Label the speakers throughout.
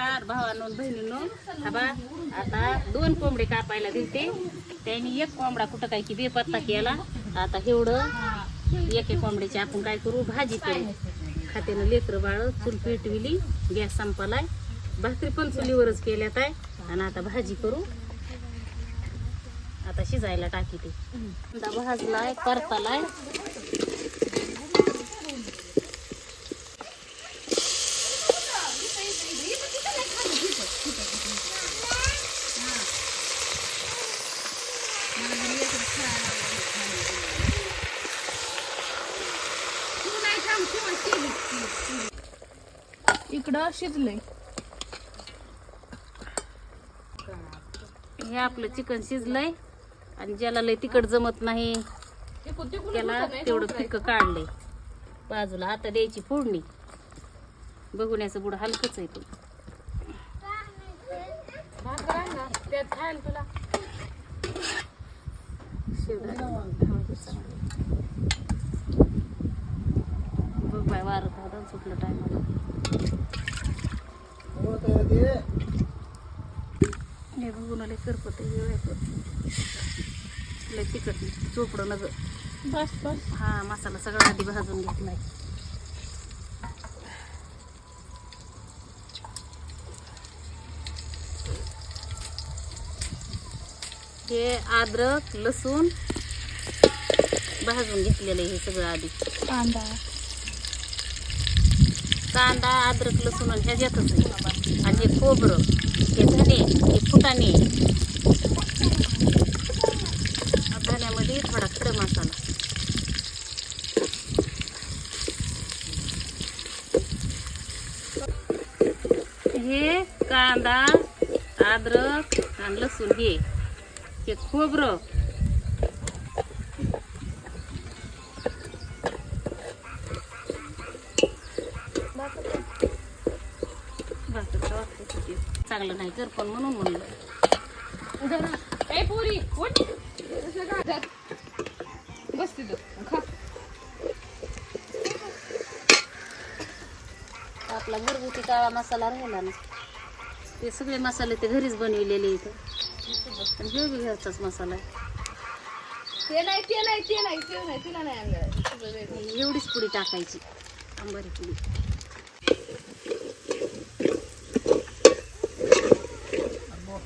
Speaker 1: नमस्कार भावांनो बहिणीनो बहिणींनो हा बा आता दोन कोंबडे कापायला दिलते. त्यांनी एक कोंबडा कुठं काय की बेपत्ता केला. आता एवढं एक एक कोंबड्याची आपण काय करू? भाजी करू. खात्यानं लेकरं बाळ चूल पेटविली गॅस संपलाय. भाकरी पण चुलीवरच केल्यात आहे. आणि आता भाजी करू. आता शिजायला टाकी ते. भाजलाय परतालाय.
Speaker 2: इकडं शिजलंय.
Speaker 1: हे आपलं चिकन शिजलंय आणि ज्याला लय तिकट जमत नाही त्याला तेवढं फिक काढलंय. बाजूला आता द्यायची फोडणी. बघण्याचं बुड हलकच आहे तू तुला बाय वारं खादा सुटलं टायमाला हे बघून आले करपत लय तिखट चोपडं नग.
Speaker 2: बस बस.
Speaker 1: हा मसाला सगळा आधी भाजून घेतलाय हे अद्रक लसूण भाजून घेतलेलं आहे हे सगळं आधी.
Speaker 2: कांदा.
Speaker 1: कांदा अद्रक लसूण ह्या ह्याच्यातच आणि हे खोबरं हे धने हे फुटाणे. धण्यामध्ये थोडा खडा मसाला. हे कांदा अद्रक आणि लसूण हे खोबरं वाटतं. चांगलं नाही कर पण म्हणून म्हणलं.
Speaker 2: पुरी बस तिथं. खा.
Speaker 1: आपला घरगुती काळा मसाला राहिला ना. ते सगळे मसाले ते घरीच बनविलेले इथं आणि हे बी घरचाच मसाला आहे.
Speaker 2: ते नाही ते नाही ते नाही ते नाही. तिला नाही.
Speaker 1: एवढीच पुडी टाकायची. आंबारी पुडी.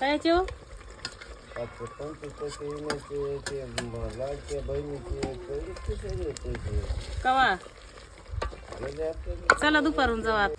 Speaker 1: काय जेव कवा चला दुपारून जाऊ आता